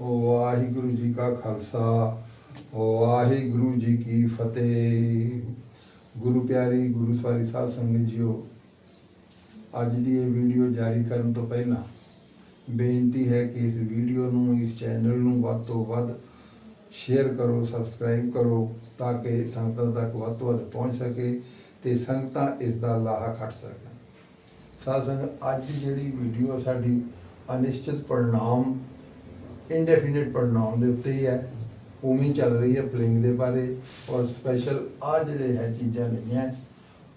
ਵਾਹਿਗੁਰੂ ਜੀ ਕਾ ਖਾਲਸਾ, ਵਾਹਿਗੁਰੂ ਜੀ ਕੀ ਫਤਿਹ। ਗੁਰੂ ਪਿਆਰੀ, ਗੁਰੂ ਸਵਾਰੀ ਸਾਧ ਸੰਗਤ ਜੀਓ, ਅੱਜ ਦੀ ਇਹ ਵੀਡੀਓ ਜਾਰੀ ਕਰਨ ਤੋਂ ਪਹਿਲਾਂ ਬੇਨਤੀ ਹੈ ਕਿ ਇਸ ਵੀਡੀਓ ਨੂੰ, ਇਸ ਚੈਨਲ ਨੂੰ ਵੱਧ ਤੋਂ ਵੱਧ ਸ਼ੇਅਰ ਕਰੋ, ਸਬਸਕ੍ਰਾਈਬ ਕਰੋ, ਤਾਂ ਕਿ ਸੰਗਤਾਂ ਤੱਕ ਵੱਧ ਤੋਂ ਵੱਧ ਪਹੁੰਚ ਸਕੇ ਤੇ ਸੰਗਤਾਂ ਇਸ ਦਾ ਲਾਹਾ ਖੱਟ ਸਕਣ। ਸਾਧ ਸੰਗਤ, ਅੱਜ ਜਿਹੜੀ ਵੀਡੀਓ ਸਾਡੀ ਅਨਿਸ਼ਚਿਤ ਪਰਿਣਾਮ ਇਨਡੈਫੀਨਿਟ ਪਰਿਣਾਮ ਦੇ ਉੱਤੇ ਹੀ ਹੈ। ਉਮੀ ਚੱਲ ਰਹੀ ਹੈ ਪਲਿੰਗ ਦੇ ਬਾਰੇ ਔਰ ਸਪੈਸ਼ਲ ਆ ਜਿਹੜੇ ਹੈ ਚੀਜ਼ਾਂ ਲਈਆਂ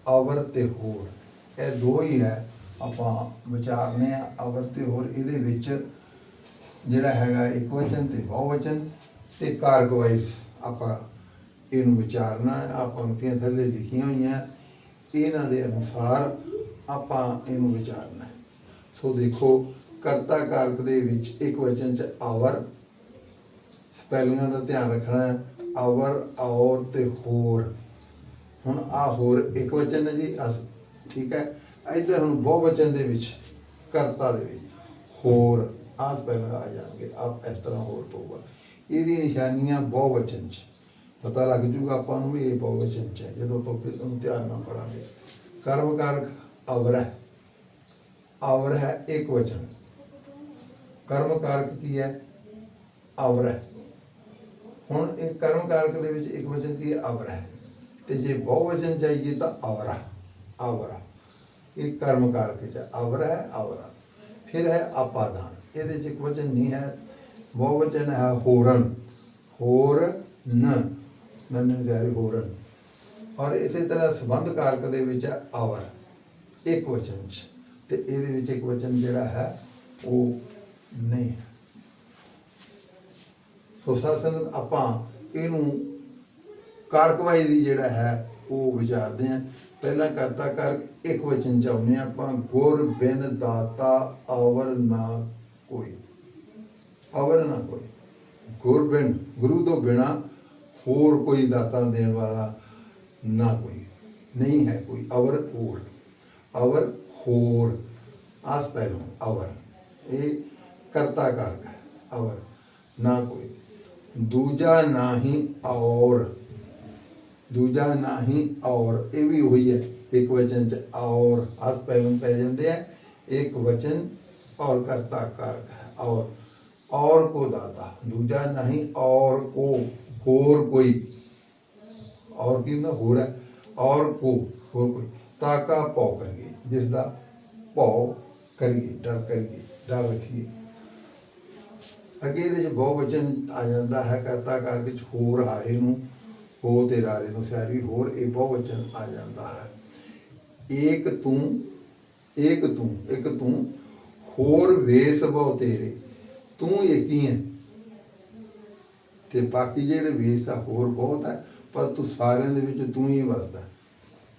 ਅਵਰ ਤੇ ਹੋਰ। ਇਹ ਦੋ ਹੀ ਹੈ, ਆਪਾਂ ਵਿਚਾਰਨੇ ਆ ਅਵਰ ਤੇ ਹੋਰ। ਇਹਦੇ ਵਿੱਚ ਜਿਹੜਾ ਹੈਗਾ ਇੱਕ ਵਚਨ ਤੇ ਬਹੁਵਚਨ ਤੇ ਕਾਰਕ ਵਾਈਜ਼ ਆਪਾਂ ਇਹਨੂੰ ਵਿਚਾਰਨਾ ਹੈ। ਪੰਕਤੀਆਂ ਥੱਲੇ ਲਿਖੀਆਂ ਹੋਈਆਂ। ਇਹਨਾਂ ਦੇ ਅਨੁਸਾਰ ਆਪਾਂ ਇਹਨੂੰ ਵਿਚਾਰਨਾ ਸੋ ਦੇਖੋ ਕਰਤਾ ਕਾਰਕ ਦੇ ਵਿੱਚ ਇੱਕ ਵਚਨ ਚ ਆਵਰ ਸਪੈਲਿੰਗਾਂ ਦਾ ਧਿਆਨ ਰੱਖਣਾ ਹੈ ਆਵਰ ਔਰ ਤੇ ਹੋਰ। ਹੁਣ ਆ ਹੋਰ ਇੱਕ ਵਚਨ ਹੈ ਜੀ, ਅਸ, ਠੀਕ ਹੈ? ਇੱਧਰ ਹੁਣ ਬਹੁ ਵਚਨ ਦੇ ਵਿੱਚ, ਕਰਤਾ ਦੇ ਵਿੱਚ। ਹੋਰ ਆ ਸਪੈਲਿੰਗ ਆ ਜਾਣਗੇ ਆਪ ਇਸ ਤਰ੍ਹਾਂ ਹੋਰ ਪਊਗਾ। ਇਹਦੀ ਨਿਸ਼ਾਨੀਆਂ ਬਹੁ ਵਚਨ ਚ। ਪਤਾ ਲੱਗ ਜੂਗਾ ਆਪਾਂ ਨੂੰ ਵੀ ਇਹ ਬਹੁ ਵਚਨ ਚ ਹੈ, ਜਦੋਂ ਆਪਾਂ ਫਿਰ ਉਹਨੂੰ ਧਿਆਨ ਨਾਲ ਪੜਾਂਗੇ ਕਰਮ ਕਾਰਕ ਅਵਰ ਹੈ। ਅਵਰ ਹੈ ਇੱਕ ਵਚਨ। ਕਰਮ ਕਾਰਕ ਕੀ ਹੈ? ਅਵਰ ਹੈ। ਹੁਣ ਇਹ ਕਰਮ ਕਾਰਕ ਦੇ ਵਿੱਚ ਇੱਕ ਵਚਨ ਕੀ ਹੈ? ਅਵਰ ਹੈ। ਤੇ ਜੇ ਬਹੁ ਵਚਨ ਚਾਹੀਏ ਤਾਂ ਅਵਰਾ ਅਵਰਾ ਇਹ ਕਰਮ ਕਾਰਕ ਚ ਅਵਰ ਹੈ, ਅਵਰਾ ਫਿਰ ਹੈ ਆਪਾਦਾਨ ਇਹਦੇ ਚ ਇੱਕ ਵਚਨ ਨਹੀਂ ਹੈ। ਬਹੁ ਵਚਨ ਹੈ ਹੋਰਨ। ਹੋਰ ਨ ਨਨ ਜਾਰੀ ਹੋਰਨ। ਔਰ ਇਸੇ ਤਰ੍ਹਾਂ ਸੰਬੰਧ ਕਾਰਕ ਦੇ ਵਿੱਚ ਹੈ ਅਵਰ। ਇੱਕ ਵਚਨ ਚ। ਤੇ ਇਹਦੇ ਵਿੱਚ ਇੱਕ ਵਚਨ ਜਿਹੜਾ ਹੈ, ਉਹ ਨਹੀਂ। ਸੋ ਸਾਧ ਸੰਗਤ ਆਪਾਂ ਇਹਨੂੰ ਕਾਰਕਵਾਈ ਦੀ ਜਿਹੜਾ ਹੈ, ਉਹ ਵਿਚਾਰਦੇ ਹਾਂ। ਪਹਿਲਾਂ ਕਰਤਾ ਕਰ ਇੱਕ ਵਚਨ ਚਾਹੁੰਦੇ ਹਾਂ ਆਪਾਂ, ਗੁਰ ਬਿਨ ਦਾਤਾ ਅਵਰ ਨਾ ਕੋਈ। ਅਵਰ ਨਾ ਕੋਈ। ਗੁਰ ਬਿਨ, ਗੁਰੂ ਤੋਂ ਬਿਨਾ ਹੋਰ ਕੋਈ ਦਾਤਾ ਦੇਣ ਵਾਲਾ ਨਾ ਕੋਈ। ਨਹੀਂ ਹੈ ਕੋਈ। ਅਵਰ ਹੋਰ। ਅਵਰ ਹੋਰ। ਆਸ ਪਹਿਲੋਂ ਅਵਰ ਇਹ ਕਰਤਾ ਕਾਰਕ ਹੈ ਅਵਰ ਨਾ ਕੋਈ। ਦੂਜਾ ਨਾ ਹੀ ਔਰ, ਦੂਜਾ ਨਾ ਹੀ ਔਰ, ਇਹ ਵੀ ਉਹੀ ਹੈ, ਇੱਕ ਵਚਨ ਚ ਔਰ ਆਸ ਪਹਿਲੋਂ ਪੈ ਜਾਂਦੇ ਆ, ਇੱਕ ਵਚਨ ਔਰ ਕਰਤਾ ਕਾਰਕ ਹੈ ਔਰ ਔਰ ਕੋ ਦਾਤਾ, ਦੂਜਾ ਨਹੀਂ ਔਰ ਕੋ, ਹੋਰ ਕੋਈ। ਔਰ ਕੀ ਹੁੰਦਾ? ਹੋਰ ਹੈ, ਔਰ ਕੋ, ਹੋਰ ਕੋਈ। ਤਾਕਾ ਭੌ ਕਰੀਏ ਜਿਸ ਦਾ ਭੌ ਕਰੀਏ, ਡਰ ਕਰੀਏ, ਡਰ ਰੱਖੀਏ। ਅੱਗੇ ਇਹਦੇ ਚ ਬਹੁ ਵਚਨ ਆ ਜਾਂਦਾ ਹੈ, ਕਰਤਾ ਕਰ ਵਿੱਚ ਹੋਰ ਹਾਏ ਨੂੰ, ਹੋ ਤੇ ਰਾਰੇ ਨੂੰ ਸਿਆਰੀ, ਹੋਰ ਇਹ ਬਹੁ ਵਚਨ ਆ ਜਾਂਦਾ ਹੈ। ਏਕ ਤੂੰ ਏਕ ਤੂੰ ਇੱਕ ਤੂੰ, ਹੋਰ ਵੇਸ ਬਹੁ ਤੇਰੇ, ਤੂੰ ਏਕੀ ਹੈ। ਤੇ ਬਾਕੀ ਜਿਹੜੇ ਵੇਸ ਆ, ਹੋਰ ਬਹੁਤ ਹੈ, ਪਰ ਤੂੰ ਸਾਰਿਆਂ ਦੇ ਵਿੱਚ ਤੂੰ ਹੀ ਵਸਦਾ।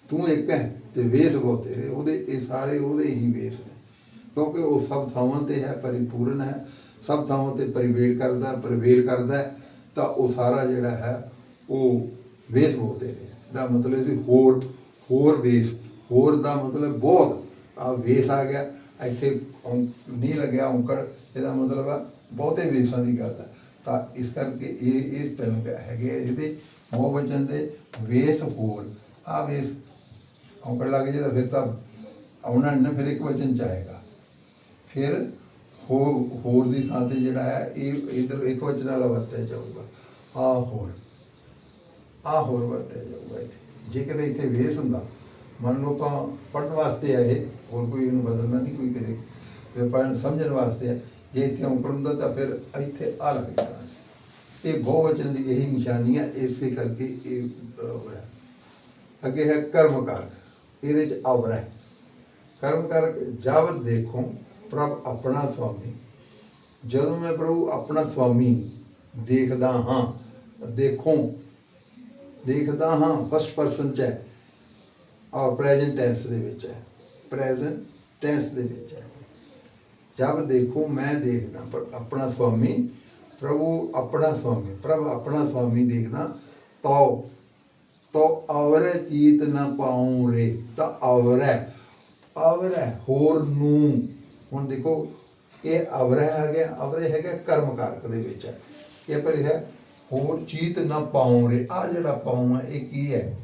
ਤੂੰ ਇੱਕ ਹੈ ਤੇ ਵੇਸ ਬਹੁਤ ਤੇਰੇ, ਉਹਦੇ, ਇਹ ਸਾਰੇ ਉਹਦੇ ਹੀ ਵੇਸ ਨੇ। ਕਿਉਂਕਿ ਉਹ ਸਭ ਥਾਵਾਂ ਤੇ ਹੈ, ਪਰਿਪੂਰਨ ਹੈ ਸਭ ਥਾਵਾਂ ਤੇ ਪਰਿਵੇਟ ਕਰਦਾ ਪਰਿਵੇਰ ਕਰਦਾ ਤਾਂ ਉਹ ਸਾਰਾ ਜਿਹੜਾ ਹੈ ਉਹ ਵੇਸ ਬਹੁਤ ਤੇਰੇ ਦਾ ਮਤਲਬ ਸੀ ਹੋਰ ਹੋਰ ਵੇਸ ਹੋਰ ਦਾ ਮਤਲਬ ਬਹੁਤ ਆ ਵੇਸ ਆ ਗਿਆ। ਇੱਥੇ ਨਹੀਂ ਲੱਗਿਆ ਔਂਕੜ ਇਹਦਾ ਮਤਲਬ ਆ ਬਹੁਤੇ ਵੇਸਾਂ ਦੀ ਗੱਲ ਹੈ ਤਾਂ ਇਸ ਕਰਕੇ ਇਹ ਇਸ ਪਹਿਲੂ ਹੈਗੇ ਆ ਇਹਦੇ ਬਹੁਵਚਨ ਦੇ ਵੇਸ ਹੋਰ। ਆ ਵੇਸ ਔਂਕੜ ਲੱਗ ਜੇ ਤਾਂ ਫਿਰ ਤਾਂ ਆਉਣਾ ਨਹੀਂ ਨਾ, ਫਿਰ ਇੱਕ ਵਚਨ ਚ ਆਏਗਾ। ਫਿਰ ਹੋ ਹੋਰ ਦੀ ਥਾਂ ਤੇ ਜਿਹੜਾ ਹੈ, ਇਹ ਇਧਰ ਇੱਕ ਵਚਨ ਵਾਲਾ ਵਰਤਿਆ ਜਾਊਗਾ। ਆ ਹੋਰ। ਆ ਹੋਰ ਵਰਤਿਆ ਜਾਊਗਾ ਇੱਥੇ। ਜੇ ਕਦੇ ਇੱਥੇ ਵੇਸ ਹੁੰਦਾ, ਮੰਨ ਲਓ ਆਪਾਂ ਪੜਨ ਵਾਸਤੇ ਆ ਇਹ ਹੋਰ ਕੋਈ ਇਹਨੂੰ ਬਦਲਣਾ ਨਹੀਂ ਕੋਈ ਕਿਤੇ। ਤੇ ਪੜਨ ਸਮਝਣ ਵਾਸਤੇ ਹੈ ਜੇ ਇੱਥੇ ਔਂਕੜ ਹੁੰਦਾ ਤਾਂ ਫਿਰ ਇੱਥੇ ਆ ਲੱਗ ਜਾਣਾ ਸੀ। ਇਹ ਬਹੁਵਚਨ ਦੀ ਇਹੀ ਨਿਸ਼ਾਨੀ ਹੈ, ਇਸੇ ਕਰਕੇ ਇਹ ਹੋਇਆ ਅੱਗੇ ਹੈ ਕਰਮ ਕਾਰਕ। ਇਹਦੇ ਚ ਆਵਰਾ ਹੈ। ਕਰਮ ਕਾਰਕ ਜਬ ਦੇਖੋ ਪ੍ਰਭ ਆਪਣਾ ਸੁਆਮੀ। ਜਦੋਂ ਮੈਂ ਪ੍ਰਭੂ ਆਪਣਾ ਸੁਆਮੀ ਦੇਖਦਾ ਹਾਂ, ਦੇਖੋ, ਦੇਖਦਾ ਹਾਂ ਫਸਟ ਪਰਸਨ ਚ ਹੈ। ਔਰ ਪ੍ਰੈਜ਼ੈਂਟ ਟੈਂਸ ਦੇ ਵਿੱਚ ਹੈ। ਪ੍ਰੈਜ਼ੈਂਟ ਟੈਂਸ ਦੇ ਵਿੱਚ ਹੈ। ਜਬ ਦੇਖੋ, ਮੈਂ ਦੇਖਦਾ ਪਰ ਆਪਣਾ ਸੁਆਮੀ, ਪ੍ਰਭੂ ਆਪਣਾ ਸੁਆਮੀ, ਪ੍ਰਭ ਆਪਣਾ ਸੁਆਮੀ ਦੇਖਦਾ ਤੋ ਤੋ ਅਵਰੇ ਚੀਤ ਨਾ ਪਾਉਂ ਰੇ, ਤਾਂ ਅਵਰੈ ਅਵਰੈ ਹੋਰ ਨੂੰ। ਹੁਣ ਦੇਖੋ, ਇਹ ਅਵਰ ਹੈਗਾ ਅਵਰੇ ਹੈਗੇ ਕਰਮ ਕਾਰਕ ਦੇ ਵਿੱਚ ਇਹ ਪਰ ਹੈ, ਹੋਰ ਚੀਤ ਨਾ ਪਾਉਂ ਰੇ ਆ ਜਿਹੜਾ ਪਾਉਂ ਹੈ ਇਹ ਕੀ ਹੈ?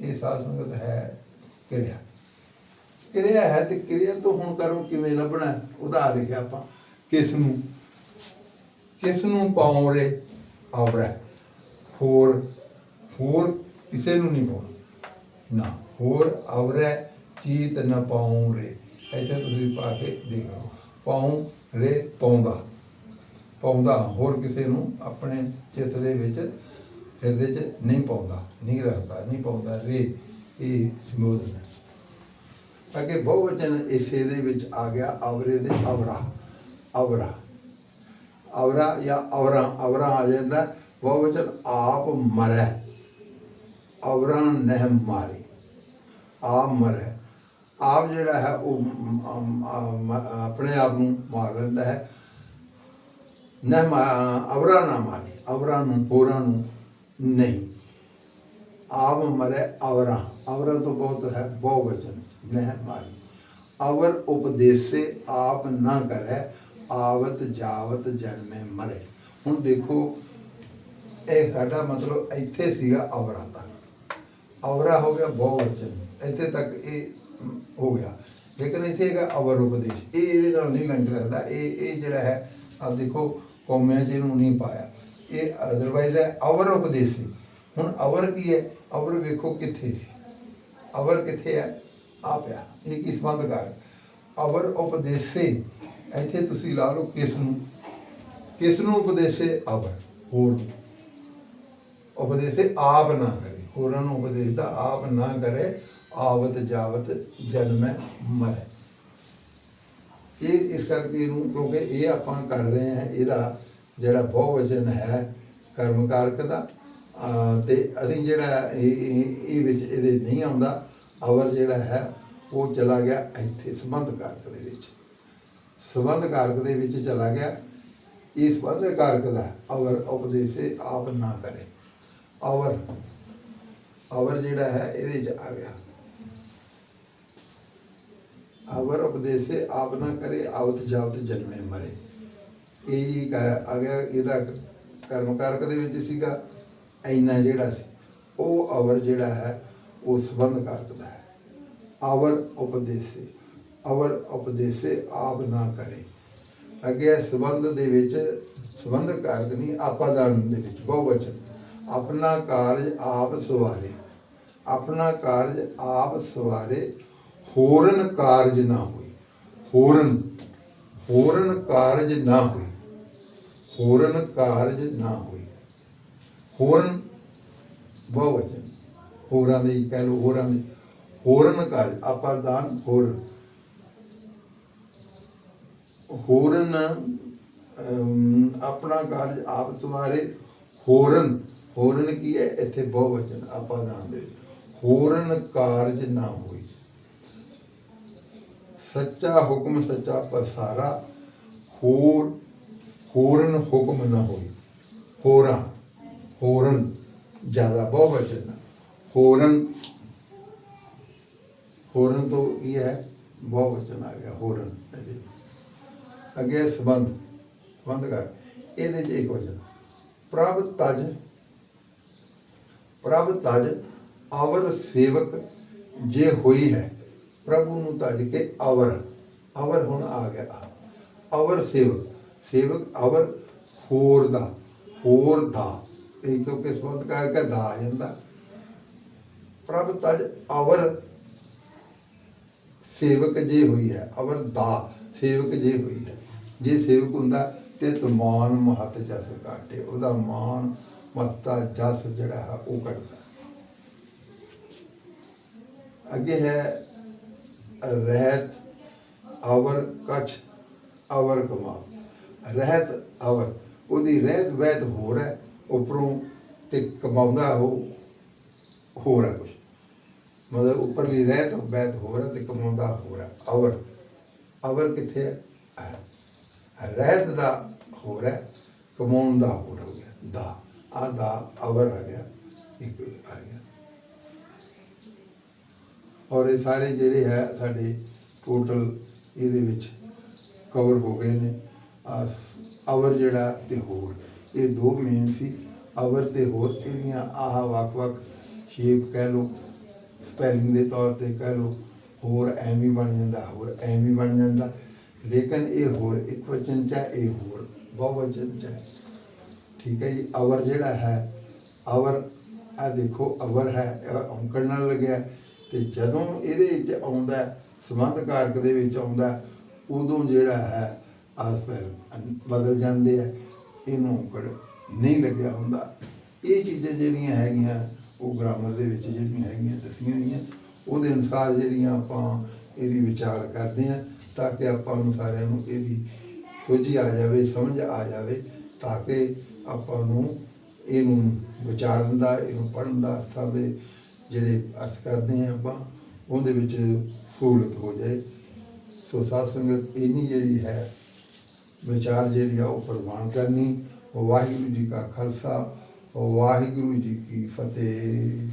ਇਹ ਸਾਧ ਸੰਗਤ ਹੈ ਕਿਰਿਆ। ਕਿਰਿਆ ਹੈ ਤੇ ਕਿਰਿਆ ਤੋਂ ਹੁਣ ਕਰਮ ਕਿਵੇਂ ਲੱਭਣਾ? ਹੈ? ਉਦਾਹਰ ਲਿਖਿਆ ਆਪਾਂ ਕਿਸ ਨੂੰ ਕਿਸ ਨੂੰ ਪਾਉਂ ਰੇ ਅਵਰ ਹੋਰ ਹੋਰ ਕਿਸੇ ਨੂੰ ਨਹੀਂ ਪਾਉਣਾ। ਨਾ, ਹੋਰ ਅਵਰੈ ਚੀਤ ਨਾ ਪਾਉ ਇੱਥੇ ਤੁਸੀਂ ਪਾ ਕੇ ਦੇਖ ਲਓ। ਪਾਉ ਰੇ ਪਾਉਂਦਾ। ਪਾਉਂਦਾ, ਹੋਰ ਕਿਸੇ ਨੂੰ ਆਪਣੇ ਚਿੱਤ ਦੇ ਵਿੱਚ, ਹਿਰਦੇ 'ਚ ਨਹੀਂ ਪਾਉਂਦਾ, ਨਹੀਂ ਰੱਖਦਾ, ਨਹੀਂ ਪਾਉਂਦਾ। ਰੇ ਇਹ ਸੰਬੋਧਨ। ਅੱਗੇ ਬਹੁਵਚਨ ਇਸੇ ਦੇ ਵਿੱਚ ਆ ਗਿਆ, ਅਵਰੇ ਦੇ ਅਵਰਾ। ਅਵਰਾ। ਅਵਰਾ ਜਾਂ ਅਵਰਾ ਅਵਰਾ ਆ ਜਾਂਦਾ। ਬਹੁਵਚਨ ਆਪ ਮਰੈ। ਅਵਰਾ ਨਹਿ ਮਾਰੀ। ਆਪ ਮਰੈ। ਆਪ ਜਿਹੜਾ ਹੈ ਉਹ ਆਪਣੇ ਆਪ ਨੂੰ ਮਾਰ ਲੈਂਦਾ ਹੈ। ਨਹਿ ਅਵਰਾ ਨਾ ਮਾਰੇ, ਅਵਰਾ ਨੂੰ ਹੋਰਾਂ ਨੂੰ ਨਹੀਂ। ਆਪ ਮਰੇ ਅਵਰਾ। ਅਵਰਾ ਤੋਂ ਬਹੁਤ ਹੈ ਬਹੁਵਚਨ ਨਹਿ ਮਾਰੀ। ਅਵਰ ਉਪਦੇਸੇ ਆਪ ਨਾ ਕਰੇ, ਆਵਤ ਜਾਵਤ ਜਨਮੇ ਮਰੇ। ਹੁਣ ਦੇਖੋ, ਇਹ ਸਾਡਾ ਮਤਲਬ ਇੱਥੇ ਸੀਗਾ ਅਵਰਾ ਤੱਕ। ਅਵਰਾ ਹੋ ਗਿਆ ਬਹੁਵਚਨ ਇੱਥੇ ਤੱਕ ਇਹ ਹੋ ਗਿਆ। ਲੇਕਿਨ ਇੱਥੇ ਹੈਗਾ ਅਵਰ ਉਪਦੇਸ਼। ਇਹ ਇਹਦੇ ਨਾਲ ਨਹੀਂ ਲੰਘ ਰੱਖਦਾ ਇਹ ਇਹ ਜਿਹੜਾ ਹੈ ਆ ਦੇਖੋ, ਕੌਮਿਆਂ 'ਚ ਇਹਨੂੰ ਨਹੀਂ ਪਾਇਆ। ਇਹ ਅਦਰਵਾਈਜ਼ ਹੈ ਅਵਰ ਉਪਦੇਸ਼ੀ ਹੁਣ ਅਵਰ ਕੀ ਹੈ? ਅਵਰ ਵੇਖੋ ਕਿੱਥੇ ਸੀ। ਅਵਰ ਕਿੱਥੇ ਹੈ? ਆ ਪਿਆ। ਇਹ ਕੀ ਸੰਬੰਧ ਕਰ ਅਵਰ ਉਪਦੇਸੇ। ਇੱਥੇ ਤੁਸੀਂ ਲਾ ਲਓ ਕਿਸ ਨੂੰ। ਕਿਸ ਨੂੰ ਉਪਦੇਸੇ? ਅਵਰ। ਹੋਰ ਨੂੰ। ਉਪਦੇਸੇ ਆਪ ਨਾ ਕਰੇ। ਹੋਰਾਂ ਨੂੰ ਉਪਦੇਸ਼ ਦਾ ਆਪ ਨਾ ਕਰੇ। ਆਵਤ ਜਾਵਤ ਜਨਮੈ ਮਰੇ। ਇਹ ਇਸ ਕਰਕੇ ਇਹਨੂੰ ਕਿਉਂਕਿ ਇਹ ਆਪਾਂ ਕਰ ਰਹੇ ਹਾਂ, ਇਹਦਾ ਜਿਹੜਾ ਬਹੁਵਚਨ ਹੈ ਕਰਮ ਕਾਰਕ ਦਾ, ਅਹ, ਤੇ ਅਸੀਂ ਜਿਹੜਾ ਇਹ, ਇਹ- ਇਹ ਵਿੱਚ ਇਹਦੇ ਨਹੀਂ ਆਉਂਦਾ, ਅਵਰ ਜਿਹੜਾ ਹੈ, ਉਹ ਚਲਾ ਗਿਆ ਇੱਥੇ ਸੰਬੰਧ ਕਾਰਕ ਦੇ ਵਿੱਚ। ਸੰਬੰਧ ਕਾਰਕ ਦੇ ਵਿੱਚ ਚਲਾ ਗਿਆ। ਇਸ ਸੰਬੰਧ ਕਾਰਕ ਦਾ ਅਵਰ ਉਪਦੇਸੇ ਆਪ ਨਾ ਕਰੇ। ਅਵਰ ਅਵਰ ਜਿਹੜਾ ਹੈ, ਇਹਦੇ ਚ ਆ ਗਿਆ। ਅਵਰ ਉਪਦੇਸੇ ਆਪ ਨਾ ਕਰੇ, ਆਵਤ ਜਾਵਤ ਜਨਮੇ ਮਰੇ। ਇਹ ਹੀ ਕ- ਆ ਗਿਆ ਇਹਦਾ ਕਰਮ ਕਾਰਕ ਦੇ ਵਿੱਚ ਸੀਗਾ, ਇੰਨਾ ਜਿਹੜਾ ਸੀ। ਉਹ ਅਵਰ ਜਿਹੜਾ ਹੈ, ਉਹ ਸੰਬੰਧ ਕਾਰਕ ਦਾ ਹੈ। ਅਵਰ ਉਪਦੇਸੇ ਅਵਰ ਉਪਦੇਸੇ ਆਪ ਨਾ ਕਰੇ। ਅੱਗੇ ਸੰਬੰਧ ਦੇ ਵਿੱਚ ਸੰਬੰਧ ਕਾਰਕ ਨਹੀਂ ਆਪਾਦਾਨ ਦੇ ਵਿੱਚ, ਬਹੁਵਚਨ। ਆਪਣਾ ਕਾਰਜ ਆਪ ਸਵਾਰੇ। ਆਪਣਾ ਕਾਰਜ ਆਪ ਸਵਾਰੇ ਹੋਰਨ ਕਾਰਜ ਨਾ ਹੋਈ। ਹੋਰਨ ਹੋਰਨ ਕਾਰਜ ਨਾ ਹੋਈ। ਹੋਰਨ ਕਾਰਜ ਨਾ ਹੋਈ। ਹੋਰਨ ਬਹੁਵਚਨ ਹੋਰਾਂ ਦੇ ਕਹਿ ਲਓ, ਹੋਰਾਂ ਦੇ ਹੋਰਨ ਕਾਰਜ, ਆਪਾਂ ਦਾਨ ਹੋਰਨ ਹੋਰਨ ਆਪਣਾ ਕਾਰਜ ਆਪ ਸਵਾਰੇ। ਹੋਰਨ ਹੋਰਨ ਕੀ ਹੈ? ਇੱਥੇ ਬਹੁਵਚਨ ਆਪਾਂ ਦਾਨ ਦੇ ਹੋਰਨ ਕਾਰਜ ਨਾ ਹੋਈ। ਸੱਚਾ ਹੁਕਮ ਸੱਚਾ ਪਸਾਰਾ, ਹੋਰ, ਹੋਰਨ ਹੁਕਮ ਨਾ ਹੋਈ। ਹੋਰਾਂ, ਹੋਰਨ ਜ਼ਿਆਦਾ ਬਹੁਵਚਨ ਹੋਰਨ ਹੋਰਨ ਤੋਂ ਇਹ ਹੈ? ਬਹੁਵਚਨ ਆ ਗਿਆ, ਹੋਰਨ ਇਹਦੇ। ਅੱਗੇ ਸੰਬੰਧ ਸੰਬੰਧ ਕਰ। ਇਹਦੇ ਚ ਇੱਕ ਵਚਨ, ਪ੍ਰਭ ਤਜ ਪ੍ਰਭ ਤਜ ਆਵਰ ਸੇਵਕ ਜੇ ਹੋਈ ਹੈ ਪ੍ਰਭੂ ਨੂੰ ਤਜ ਕੇ ਅਵਰ ਅਵਰ ਹੁਣ ਆ ਗਿਆ ਅਵਰ ਸੇਵਕ ਸੇਵਕ ਅਵਰ ਹੋਰ ਦਾ ਹੋਰ ਦਾ। ਇਹ ਕਿਉਂਕਿ ਸੰਬੰਧ ਕਰਕੇ ਦਾ ਆ ਜਾਂਦਾ। ਪ੍ਰਭ ਤਜ ਅਵਰ ਸੇਵਕ ਜੇ ਹੋਈ ਹੈ, ਅਵਰ ਦਾ ਸੇਵਕ ਜੇ ਹੋਈ ਹੈ। ਜੇ ਸੇਵਕ ਹੁੰਦਾ ਤੇ ਤਮਾਨ ਮਹਤ ਜਸ ਕਾਟੇ ਉਹਦਾ ਮਾਨ ਮਹੱਤਾ ਜਸ ਜਿਹੜਾ ਹੈ ਉਹ ਕੱਟਦਾ ਅੱਗੇ ਹੈ ਰਹਿਤ ਆਵਰ ਕਛ ਅਵਰ ਕਮਾ ਰਹਿਤ ਅਵਰ ਉਹਦੀ ਰਹਿਤ ਵੈਤ ਹੋਰ ਹੈ ਉੱਪਰੋਂ ਤੇ ਕਮਾਉਂਦਾ ਉਹ ਹੋਰ ਹੈ ਕੁਛ ਮਤਲਬ ਉੱਪਰਲੀ ਰਹਿਤ ਵੈਤ ਹੋਰ ਹੈ ਤੇ ਕਮਾਉਂਦਾ ਹੋਰ ਹੈ ਅਵਰ ਅਵਰ ਕਿੱਥੇ ਹੈ ਰਹਿਤ ਦਾ ਹੋਰ ਹੈ ਕਮਾਉਣ ਦਾ ਹੋਰ ਹੋ ਗਿਆ ਦਾ ਆ ਦਾ ਆਵਰ ਆ ਗਿਆ ਇੱਕ ਆ ਗਿਆ ਔਰ ਇਹ ਸਾਰੇ ਜਿਹੜੇ ਹੈ ਸਾਡੇ ਟੋਟਲ ਇਹਦੇ ਵਿੱਚ ਕਵਰ ਹੋ ਗਏ ਨੇ। ਅਵਰ ਜਿਹੜਾ ਤੇ ਹੋਰ। ਇਹ ਦੋ ਮੇਨ ਸੀ। ਅਵਰ ਤੇ ਹੋਰ ਇਹਦੀਆਂ ਆਹ ਵੱਖ-ਵੱਖ ਸ਼ੇਪ ਕਹਿ ਲਓ ਸਪੈਲਿੰਗ ਦੇ ਤੌਰ ਤੇ ਕਹਿ ਲਓ, ਹੋਰ ਐਵੇਂ ਬਣ ਜਾਂਦਾ, ਹੋਰ ਐਵੇਂ ਬਣ ਜਾਂਦਾ। ਲੇਕਿਨ ਇਹ ਹੋਰ, ਇੱਕ ਵਚਨ ਚ ਹੈ, ਇਹ ਹੋਰ ਬਹੁਵਚਨ ਚ ਹੈ। ਠੀਕ ਹੈ ਜੀ? ਅਵਰ ਜਿਹੜਾ ਹੈ ਅਵਰ ਆ ਦੇਖੋ ਅਵਰ ਹੈ ਔਂਕੜ ਨਾਲ ਲੱਗਿਆ। ਤੇ ਜਦੋਂ ਇਹਦੇ ਵਿੱਚ ਆਉਂਦਾ ਸੰਬੰਧ ਕਾਰਕ ਦੇ ਵਿੱਚ ਆਉਂਦਾ ਉਦੋਂ ਜਿਹੜਾ ਹੈ ਆਸਪੈਲ ਬਦਲ ਜਾਂਦੇ ਆ ਇਹਨੂੰ ਔਂਕੜ ਨਹੀਂ ਲੱਗਿਆ ਹੁੰਦਾ। ਇਹ ਚੀਜ਼ਾਂ ਜਿਹੜੀਆਂ ਹੈਗੀਆਂ, ਉਹ ਗ੍ਰਾਮਰ ਦੇ ਵਿੱਚ ਜਿਹੜੀਆਂ ਹੈਗੀਆਂ, ਦੱਸੀਆਂ ਹੋਈਆਂ, ਉਹਦੇ ਅਨੁਸਾਰ ਜਿਹੜੀਆਂ ਆਪਾਂ ਇਹਦੀ ਵਿਚਾਰ ਕਰਦੇ ਹਾਂ, ਤਾਂ ਕਿ ਆਪਾਂ ਨੂੰ ਸਾਰਿਆਂ ਨੂੰ ਇਹਦੀ ਸੋਝੀ ਆ ਜਾਵੇ, ਸਮਝ ਆ ਜਾਵੇ, ਤਾਂ ਕਿ ਆਪਾਂ ਨੂੰ ਇਹਨੂੰ ਵਿਚਾਰਨ ਦਾ, ਇਹਨੂੰ ਪੜ੍ਹਨ ਦਾ ਅਰਥਾਂ ਦੇ ਜਿਹੜੇ ਅਰਥ ਕਰਦੇ ਹਾਂ ਆਪਾਂ, ਉਹਦੇ ਵਿੱਚ ਸਹੂਲਤ ਹੋ ਜਾਏ। ਸੋ ਸਾਧ ਸੰਗਤ, ਇੰਨੀ ਜਿਹੜੀ ਹੈ, ਵਿਚਾਰ ਜਿਹੜੀ ਆ ਉਹ ਪ੍ਰਵਾਨ ਕਰਨੀ। ਵਾਹਿਗੁਰੂ ਜੀ ਕਾ ਖਾਲਸਾ ਵਾਹਿਗੁਰੂ ਜੀ ਕੀ ਫਤਿਹ।